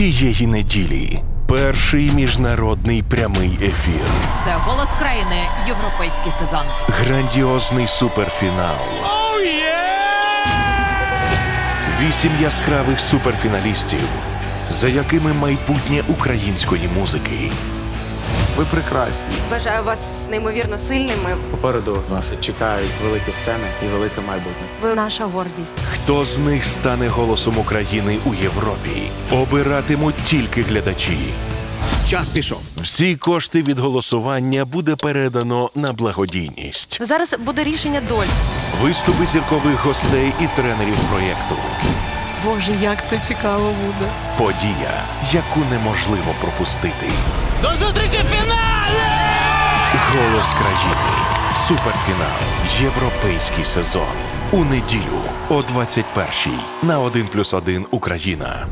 Цієї неділі перший міжнародний прямий ефір. Це голос країни, європейський сезон. Грандіозний суперфінал. Вісім яскравих суперфіналістів, за якими майбутнє української музики. Ви прекрасні. Вважаю вас неймовірно сильними. Попереду нас чекають великі сцени і велике майбутнє. Ви наша гордість. Хто з них стане голосом України у Європі? Обиратимуть тільки глядачі. Час пішов. Всі кошти від голосування буде передано на благодійність. Зараз буде рішення доль. Виступи зіркових гостей і тренерів проєкту. Боже, як це цікаво буде. Подія, яку неможливо пропустити. До зустрічі в фіналі! Голос країни. Суперфінал. Європейський сезон. У неділю о 21-й на 1+,1 Україна.